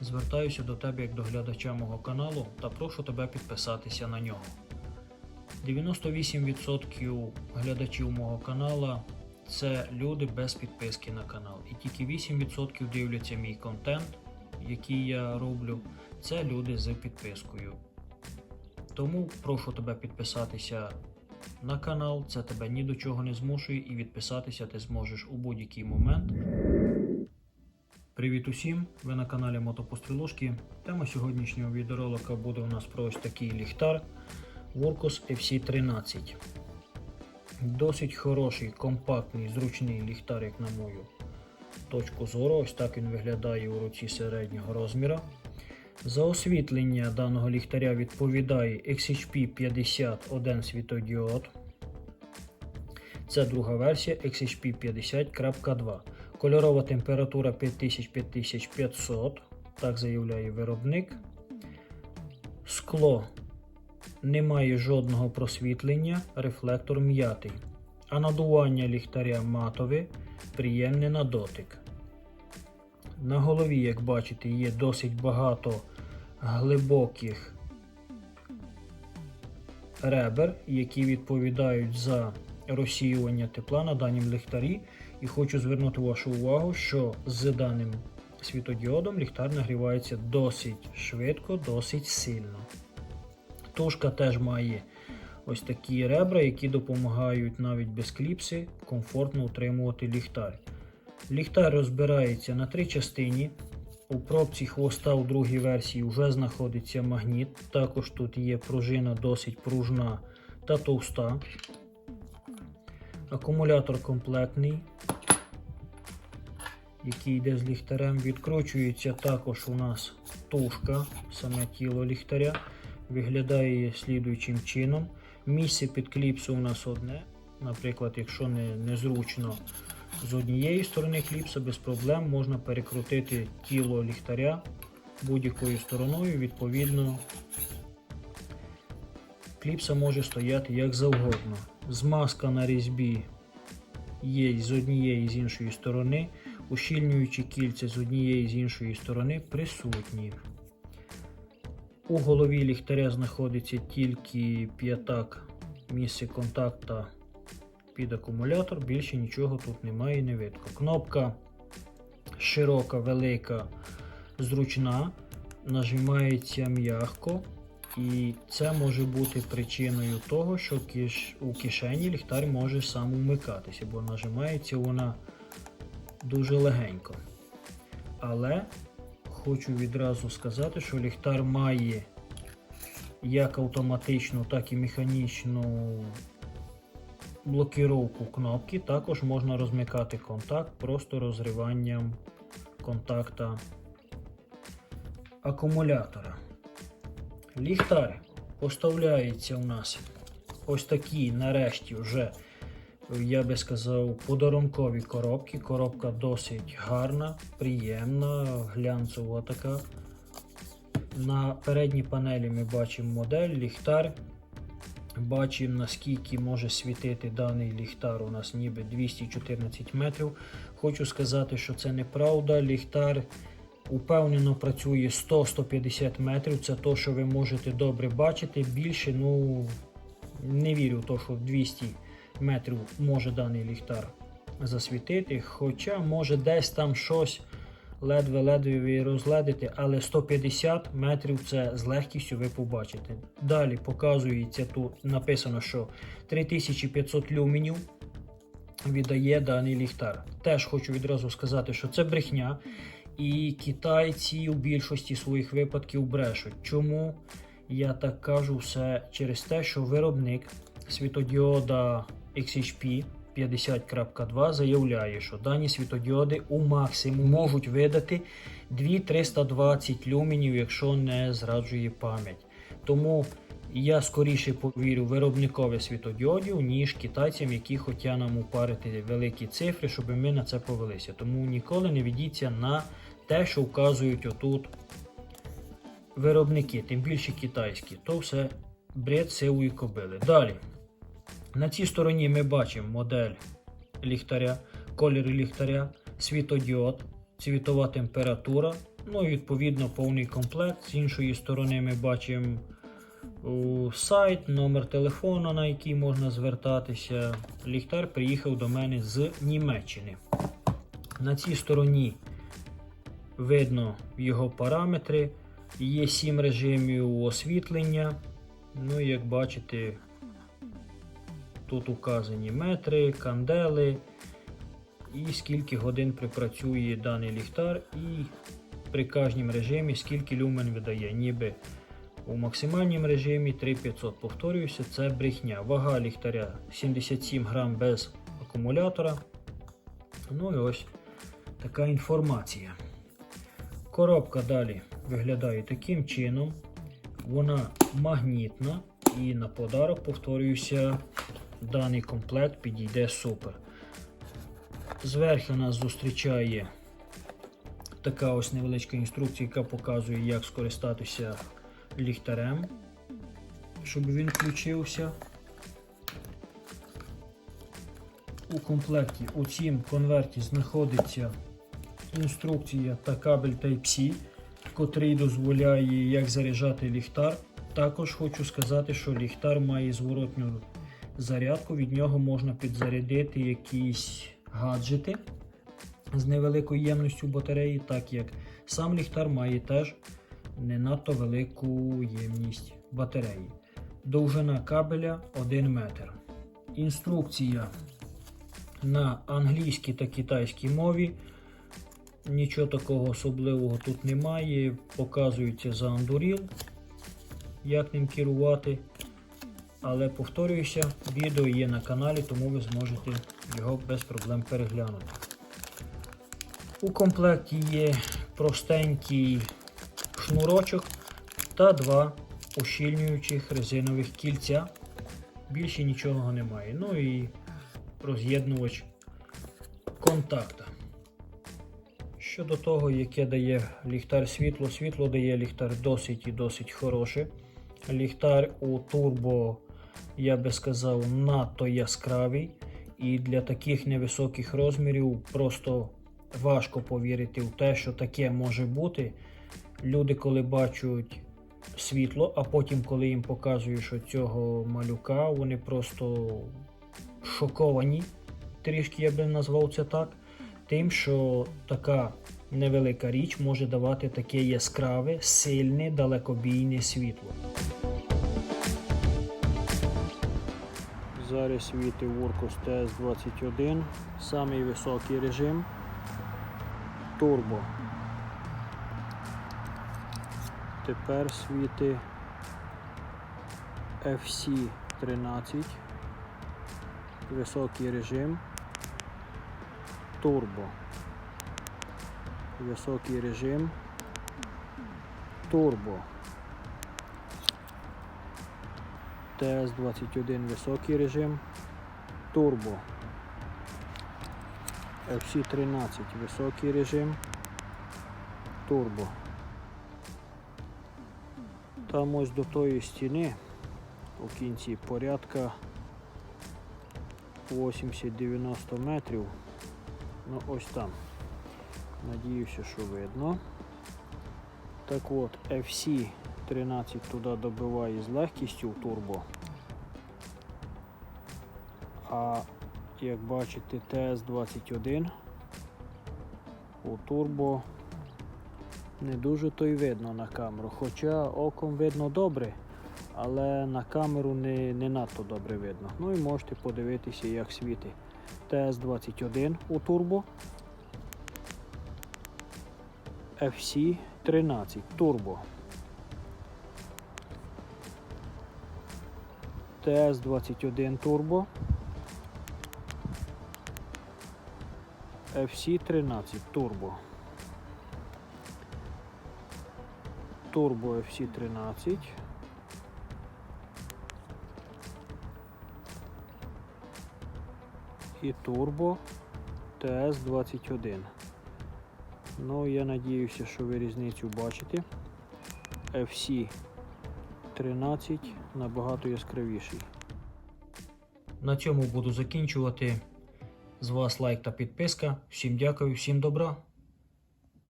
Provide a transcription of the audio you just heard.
Звертаюся до тебе як до глядача мого каналу та прошу тебе підписатися на нього. 98% глядачів мого канала це люди без підписки на канал. І тільки 8% дивляться мій контент, який я роблю. Це люди з підпискою. Тому прошу тебе підписатися на канал, це тебе ні до чого не змушує, і відписатися ти зможеш у будь-який момент. Привіт усім! Ви на каналі Мотопострілушки. Тема сьогоднішнього відеоролика буде у нас про ось такий ліхтар Workos FC13. Досить хороший, компактний, зручний ліхтар, як на мою точку зору. Ось так він виглядає у руці середнього розміру. За освітлення даного ліхтаря відповідає XHP 51 світодіод. Це друга версія XHP 50.2. Кольорова температура 5000-5500, так заявляє виробник. Скло немає жодного просвітлення, рефлектор м'ятий. А надування ліхтаря матове, приємне на дотик. На голові, як бачите, є досить багато глибоких ребер, які відповідають за розсіювання тепла на данім ліхтарі. І хочу звернути вашу увагу, що з даним світодіодом ліхтар нагрівається досить швидко, досить сильно. Тушка теж має ось такі ребра, які допомагають навіть без кліпси комфортно утримувати ліхтар. Ліхтар розбирається на три частини. У пробці хвоста у другій версії вже знаходиться магніт. Також тут є пружина досить пружна та товста. Акумулятор комплектний, який йде з ліхтарем. Відкручується також у нас тушка, саме тіло ліхтаря. Виглядає слідуючим чином. Місце під кліпсу у нас одне. Наприклад, якщо не, незручно з однієї сторони кліпса, без проблем можна перекрутити тіло ліхтаря будь-якою стороною. Відповідно, кліпса може стояти як завгодно. Змазка на різьбі є з однієї і з іншої сторони. Ущільнюючі кільця з однієї і з іншої сторони присутні. У голові ліхтаря знаходиться тільки п'ятак місце контакта під акумулятор, більше нічого тут немає і не видно. Кнопка широка, велика, зручна, нажимається м'яко, і це може бути причиною того, що у кишені ліхтар може сам умикатися, бо нажимається вона дуже легенько. Але хочу відразу сказати, що ліхтар має як автоматичну, так і механічну блокіровку кнопки. Також можна розмикати контакт просто розриванням контакта акумулятора. Ліхтар поставляється у нас ось такі, нарешті, вже, я би сказав, подарункові коробки. Коробка досить гарна, приємна, глянцева така. На передній панелі ми бачимо модель, ліхтар. Бачимо, наскільки може світити даний ліхтар. У нас ніби 214 метрів. Хочу сказати, що це неправда. Ліхтар упевнено працює 100-150 метрів. Це то, що ви можете добре бачити. Більше, ну не вірю в те, що 200 метрів може даний ліхтар засвітити. Хоча може десь там щось ледве-ледве ви розгледите, але 150 метрів це з легкістю ви побачите. Далі показується тут написано, що 3500 люменів віддає даний ліхтар. Теж хочу відразу сказати, що це брехня. І китайці у більшості своїх випадків брешуть. Чому я так кажу все через те, що виробник світодіода XHP 50.2 заявляє, що дані світодіоди у максимум можуть видати 2320 люменів, якщо не зраджує пам'ять. Тому я скоріше повірю виробникові світодіодів, ніж китайцям, які хочуть нам упарити великі цифри, щоб ми на це повелися. Тому ніколи не ведіться на те, що вказують отут виробники, тим більше китайські. То все бред сивої кобили. Далі. На цій стороні ми бачимо модель ліхтаря, колір ліхтаря, світодіод, цвітова температура, Ну і відповідно повний комплект. З іншої сторони ми бачимо сайт, номер телефона, на який можна звертатися. Ліхтар приїхав до мене з Німеччини. На цій стороні видно його параметри. Є 7 режимів освітлення. Ну, як бачите, тут указані метри, кандели і скільки годин припрацює даний ліхтар, і при кожному режимі скільки люмен видає. Ніби у максимальному режимі 3500. Повторююся, це брехня. Вага ліхтаря 77 грам без акумулятора. Ну і ось така інформація. Коробка далі виглядає таким чином. Вона магнітна і на подарок, повторююся, даний комплект підійде супер. Зверху нас зустрічає така ось невеличка інструкція, яка показує, як скористатися ліхтарем, щоб він включився. У комплекті у цім конверті знаходиться інструкція та кабель Type-C, котрий дозволяє як заряджати ліхтар. Також хочу сказати, що ліхтар має зворотню зарядку, від нього можна підзарядити якісь гаджети з невеликою ємністю батареї, так як сам ліхтар має теж не надто велику ємність батареї. Довжина кабеля 1 метр. Інструкція на англійській та китайській мові. Нічого такого особливого тут немає. Показується за андуріл, як ним керувати. Але повторююся, відео є на каналі, тому ви зможете його без проблем переглянути. У комплекті є простенький шнурочок та два ущільнюючих резинових кільця. Більше нічого немає. Ну і роз'єднувач контакта. Щодо того, яке дає ліхтар світло, світло дає ліхтар досить і досить хороше. Ліхтар у турбо, я би сказав, надто яскравий. І для таких невисоких розмірів просто важко повірити в те, що таке може бути. Люди, коли бачать світло, а потім, коли їм показують, що цього малюка, вони просто шоковані, трішки я би назвав це так, тим, що така невелика річ може давати таке яскраве, сильне, далекобійне світло. Зараз світить Workos TS21, самий високий режим. Турбо. Тепер світи FC13, високий режим, турбо, високий режим, турбо. ТС-21 високий режим, турбо. FC13 високий режим, турбо. Там ось до тої стіни у кінці порядка 80-90 метрів. Ну ось там. Надіюся, що видно. Так от, FC 13 туди добиває з легкістю в турбо. А як бачите, ТС-21 у турбо не дуже то й видно на камеру. Хоча оком видно добре, але на камеру не, не надто добре видно. Ну і можете подивитися, як світить ТС-21 у турбо. FC13 турбо. ТС-21 турбо. FC13 турбо. Турбо FC13. І турбо ТС-21. Ну, я надіюся, що ви різницю бачите. FC13 набагато яскравіший. На цьому буду закінчувати. З вас лайк та підписка. Всім дякую, всім добра.